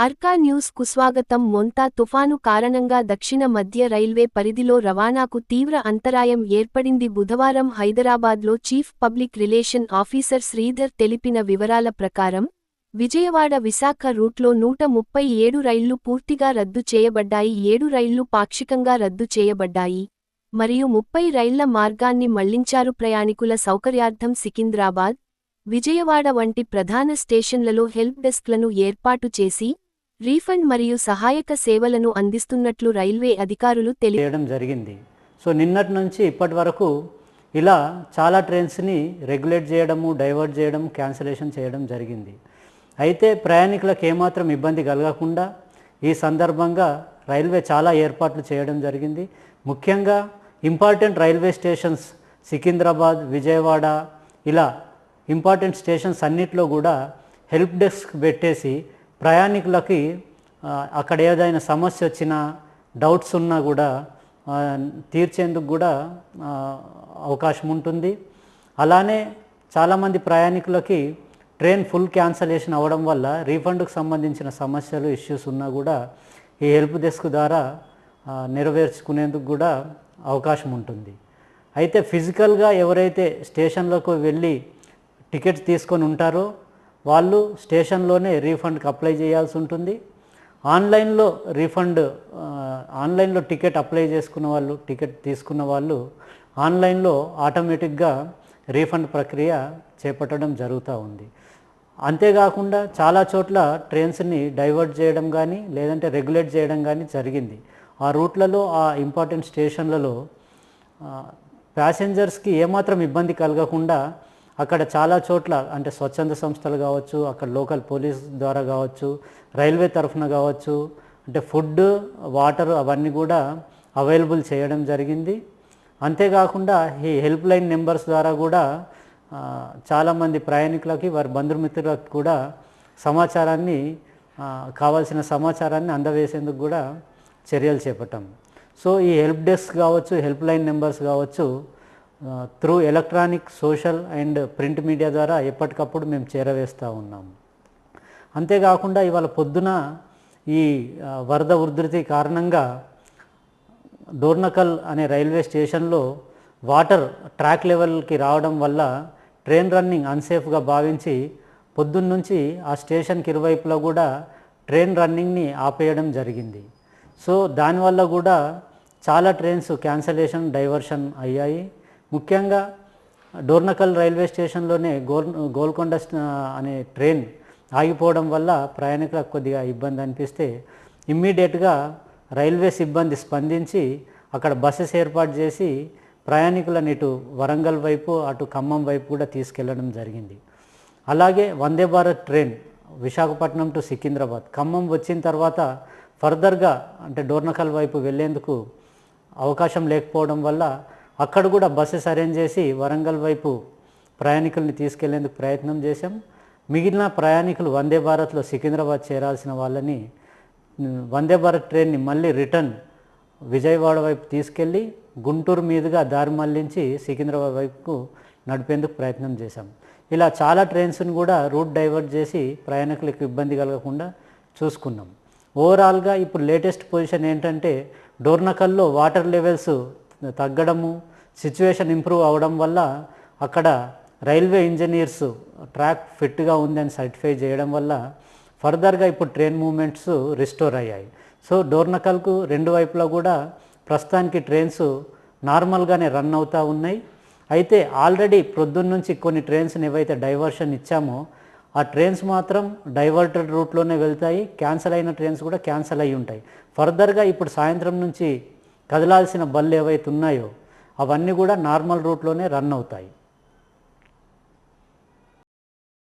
అర్కా న్యూస్కు స్వాగతం. మొంతా తుఫాను కారణంగా దక్షిణ మధ్య రైల్వే పరిధిలో రవాణాకు తీవ్ర అంతరాయం ఏర్పడింది. బుధవారం హైదరాబాద్లో chief public relation officer Sridhar తెలిపిన వివరాల ప్రకారం విజయవాడ విశాఖ రూట్లో నూట ముప్పై ఏడు రైళ్ళు పూర్తిగా రద్దు చేయబడ్డాయి. ఏడు రైళ్ళు పాక్షికంగా రద్దు చేయబడ్డాయి. మరియు ముప్పై రైళ్ళ మార్గాన్ని మళ్ళించారు ప్రయాణికుల సౌకర్యార్థం సికింద్రాబాద్ విజయవాడ వంటి ప్రధాన స్టేషన్లలో హెల్ప్ డెస్క్లను ఏర్పాటు చేసి రీఫండ్ మరియు సహాయక సేవలను అందిస్తున్నట్లు రైల్వే అధికారులు తెలియడం జరిగింది. సో నిన్నటి నుంచి ఇప్పటి వరకు ఇలా చాలా ట్రైన్స్ని రెగ్యులేట్ చేయడము డైవర్ట్ చేయడం క్యాన్సిలేషన్ చేయడం జరిగింది. అయితే ప్రయాణికులకు ఏమాత్రం ఇబ్బంది కలగకుండా ఈ సందర్భంగా రైల్వే చాలా ఏర్పాట్లు చేయడం జరిగింది. ముఖ్యంగా important railway stations Secunderabad Vijayawada ఇలా ఇంపార్టెంట్ స్టేషన్స్ అన్నిట్లో కూడా హెల్ప్ డెస్క్ పెట్టేసి ప్రయాణికులకి అక్కడ ఏదైనా సమస్య వచ్చినా డౌట్స్ ఉన్నా కూడా తీర్చేందుకు కూడా అవకాశం ఉంటుంది. అలానే చాలామంది ప్రయాణికులకి ట్రైన్ ఫుల్ క్యాన్సలేషన్ అవ్వడం వల్ల రీఫండ్కు సంబంధించిన సమస్యలు ఇష్యూస్ ఉన్నా కూడా ఈ హెల్ప్ డెస్క్ ద్వారా నెరవేర్చుకునేందుకు కూడా అవకాశం ఉంటుంది. అయితే ఫిజికల్గా ఎవరైతే స్టేషన్లకు వెళ్ళి టికెట్స్ తీసుకొని ఉంటారో వాళ్ళు స్టేషన్లోనే రీఫండ్కి అప్లై చేయాల్సి ఉంటుంది. ఆన్లైన్లో రీఫండ్ ఆన్లైన్లో టికెట్ అప్లై చేసుకున్న వాళ్ళు టికెట్ తీసుకున్న వాళ్ళు ఆన్లైన్లో ఆటోమేటిక్గా రీఫండ్ ప్రక్రియ చేపట్టడం జరుగుతూ ఉంది. అంతేకాకుండా చాలా చోట్ల ట్రైన్స్ని డైవర్ట్ చేయడం కానీ లేదంటే రెగ్యులేట్ చేయడం కానీ జరిగింది. ఆ రూట్లలో ఆ ఇంపార్టెంట్ స్టేషన్లలో ప్యాసింజర్స్కి ఏమాత్రం ఇబ్బంది కలగకుండా అక్కడ చాలా చోట్ల అంటే స్వచ్ఛంద సంస్థలు కావచ్చు అక్కడ లోకల్ పోలీస్ ద్వారా కావచ్చు రైల్వే తరఫున కావచ్చు అంటే ఫుడ్ వాటర్ అవన్నీ కూడా అవైలబుల్ చేయడం జరిగింది. అంతేకాకుండా ఈ హెల్ప్ లైన్ నెంబర్స్ ద్వారా కూడా చాలామంది ప్రయాణికులకి వారి బంధుమిత్రులకు కూడా సమాచారాన్ని కావాల్సిన సమాచారాన్ని అందవేసేందుకు కూడా చర్యలు చేపట్టాం. సో ఈ హెల్ప్ డెస్క్ కావచ్చు హెల్ప్ లైన్ నెంబర్స్ కావచ్చు through electronic social and print media ద్వారా ఎప్పటికప్పుడు మేము చేరవేస్తూ ఉన్నాము అంతేకాకుండా ఇవాళ పొద్దున ఈ వరద ఉధృతి కారణంగా డోర్నకల్ అనే రైల్వే స్టేషన్లో వాటర్ ట్రాక్ లెవెల్కి రావడం వల్ల ట్రైన్ రన్నింగ్ అన్సేఫ్గా భావించి పొద్దున్నుంచి ఆ స్టేషన్కి ఇరువైపులా కూడా ట్రైన్ రన్నింగ్ని ఆపేయడం జరిగింది. సో దానివల్ల కూడా చాలా ట్రైన్స్ క్యాన్సలేషన్ డైవర్షన్ అయ్యాయి. ముఖ్యంగా డోర్నకల్ రైల్వే స్టేషన్లోనే గోల్ గోల్కొండ అనే ట్రైన్ ఆగిపోవడం వల్ల ప్రయాణికులకు కొద్దిగా ఇబ్బంది అనిపిస్తే ఇమ్మీడియట్గా రైల్వే సిబ్బంది స్పందించి అక్కడ బస్సెస్ ఏర్పాటు చేసి ప్రయాణికులను ఇటు వరంగల్ వైపు అటు ఖమ్మం వైపు కూడా తీసుకెళ్ళడం జరిగింది. అలాగే వందే భారత్ ట్రైన్ విశాఖపట్నం టు సికింద్రాబాద్. ఖమ్మం వచ్చిన తర్వాత ఫర్దర్గా అంటే డోర్నకల్ వైపు వెళ్ళేందుకు అవకాశం లేకపోవడం వల్ల అక్కడ కూడా బస్సెస్ అరేంజ్ చేసి వరంగల్ వైపు ప్రయాణికుల్ని తీసుకెళ్ళేందుకు ప్రయత్నం చేశాం. మిగిలిన ప్రయాణికులు వందే భారత్లో సికింద్రాబాద్ చేరాల్సిన వాళ్ళని వందే భారత్ ట్రైన్ని మళ్ళీ రిటర్న్ విజయవాడ వైపు తీసుకెళ్ళి గుంటూరు మీదుగా దారి మళ్ళించి సికింద్రాబాద్ వైపుకు నడిపేందుకు ప్రయత్నం చేశాం. ఇలా చాలా ట్రైన్స్ని కూడా రూట్ డైవర్ట్ చేసి ప్రయాణికులకు ఇబ్బంది కలగకుండా చూసుకున్నాం. ఓవరాల్గా ఇప్పుడు లేటెస్ట్ పొజిషన్ ఏంటంటే డోర్నకల్లో వాటర్ లెవెల్స్ తగ్గడము సిచ్యువేషన్ ఇంప్రూవ్ అవడం వల్ల అక్కడ రైల్వే ఇంజనీర్స్ ట్రాక్ ఫిట్గా ఉందని సర్టిఫై చేయడం వల్ల ఫర్దర్గా ఇప్పుడు ట్రైన్ మూమెంట్స్ రిస్టోర్ అయ్యాయి. సో డోర్నకల్కు రెండు వైపులా కూడా ప్రస్తుతానికి ట్రైన్స్ నార్మల్గానే రన్ అవుతూ ఉన్నాయి. అయితే ఆల్రెడీ ప్రొద్దున్నుంచి కొన్ని ట్రైన్స్ని ఏవైతే డైవర్షన్ ఇచ్చామో ఆ ట్రైన్స్ మాత్రం డైవర్టెడ్ రూట్లోనే వెళ్తాయి. క్యాన్సిల్ అయిన ట్రైన్స్ కూడా క్యాన్సిల్ అయి ఉంటాయి. ఫర్దర్గా ఇప్పుడు సాయంత్రం నుంచి కదలాల్సిన బళ్ళు ఏవైతే ఉన్నాయో అవన్నీ కూడా నార్మల్ రూట్లోనే రన్ అవుతాయి.